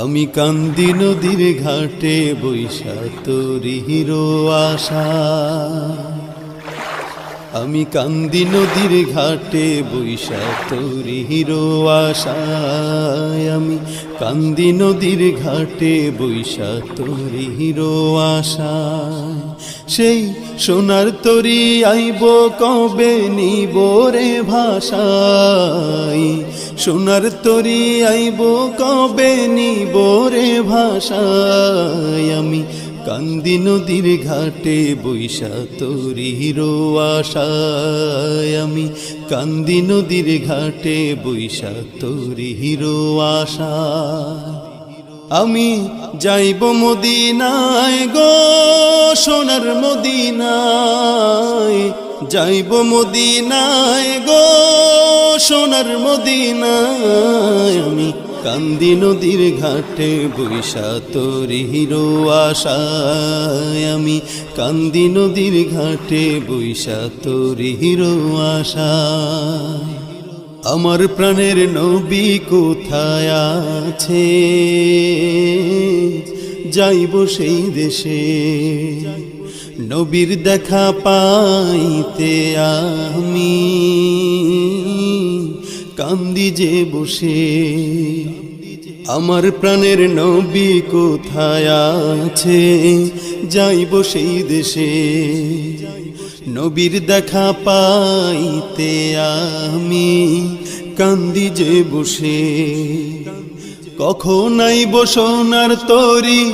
আমি কান্দি নদীর ঘাটে বৈশা তোর হিরো আশা। আমি কান্দি নদীর ঘাটে বৈশা তোরি হিরো আশায়। আমি কান্দি নদীর ঘাটে বৈশা তোরি হিরো আশায়। সেই সোনার তরি আইব কবে নিব রে ভাষায়? সোনার তরি আইব কবে নিব রে ভাষায়? আমি কান্দি নদীর ঘাটে বৈশা তোরি হিরো আশায় আমি। কান্দি নদীর ঘাটে বৈশা তোরি হিরো আশায়। আমি যাইব মদিনায় গো, সোনার মদিনায়। যাইব মদিনায় গো, সোনার মদিনায় আমি কান্দি নদীর ঘাটে বৈশা তোরি হিরো আশায় আমি। কান্দি নদীর ঘাটে বৈশা তোরি হিরো আশায়। আমার প্রাণের নবী কোথায় আছে? যাইব সেই দেশে। নবীর দেখা পাইতে আমি। কান্দি যে বসে। আমার প্রাণের নবী কোথায় আছে? যাইব সেই দেশে। নবীর দেখা পাইতে আমি কান্দি যে বসে। কখন আইব সোনার তরি?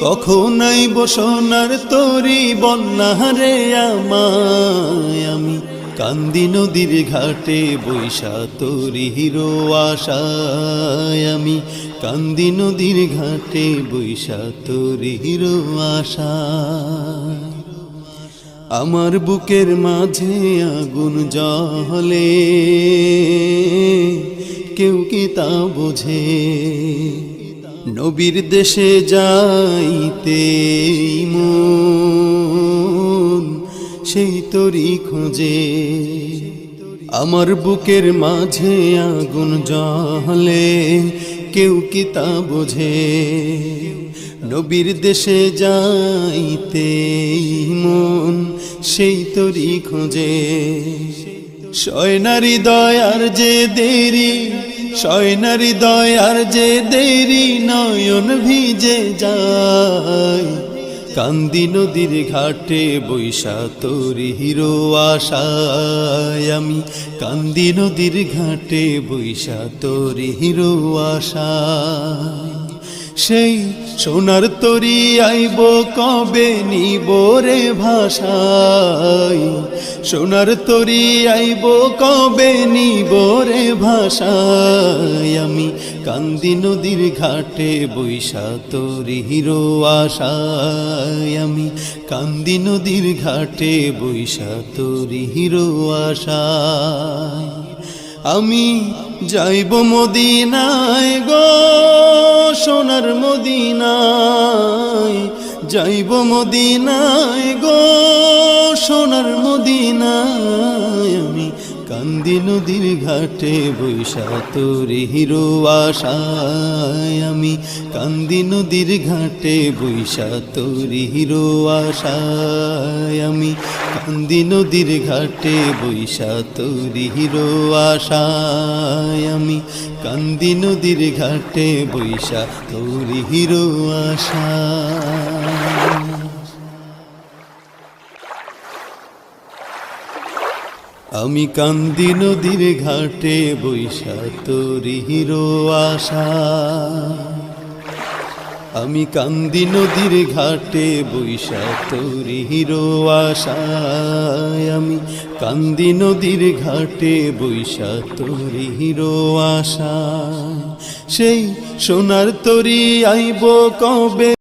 কখন আইব সোনার তরি? বন্যারে আমায় আমি কান্দি নদীর ঘাটে বৈশা তরি হিরো আশায় আমি। কান্দি নদীর ঘাটে বৈশা তরি হিরো আশায়। আমার বুকের মাঝে আগুন জলে কেউ কি তা বোঝে? নবীর দেশে যাইতে মন সেই তরি খোঁজে। আমার বুকের মাঝে আগুন জলে কেউ কি তা বোঝে? নবীর দেশে যাইতে মন সেই তরি খোঁজে। শয়নারি দয়ার যে দেরি শয়নারি দয়ার যে দেরি, নয়ন ভিজে যায়। কান্দি নদীর ঘাটে বৈশা তোরি হিরো আশায় আমি। কান্দি নদীর ঘাটে বৈশা তোরি হিরো আশায়। সেই সোনার তরি আইব কবে নিব রে ভাষায়। সোনার তরি আইব, কবে নিব রে ভাষায়? আমি কান্দি নদীর ঘাটে বৈশা তরি হিরো আশায়। আমি কান্দি নদীর ঘাটে বৈশা তরি হিরো আশায়। আমি যাইব মদিনায় গো, সোনার মদিনায়। যাইব মদিনায় গো সোনার মদিনায় আমি কান্দি নদীর ঘাটে বৈশা তোরে হিরো আশায় আমি কান্দি নদীর ঘাটে বৈশা তোরে হিরো আশায় আমি কান্দি নদীর ঘাটে বৈশা তোরে হিরো আশায় আমি কান্দি নদীর ঘাটে বৈশা তোরে হিরো আশায়। আমি কান্দি নদীর ঘাটে বৈশা তোরি হিরো আশা। আমি কান্দি নদীর ঘাটে বৈশা তোরি হিরো আশায়। আমি কান্দি নদীর ঘাটে বৈশা তোরি হিরো আশায়। সেই সোনার তরি আইব কবে?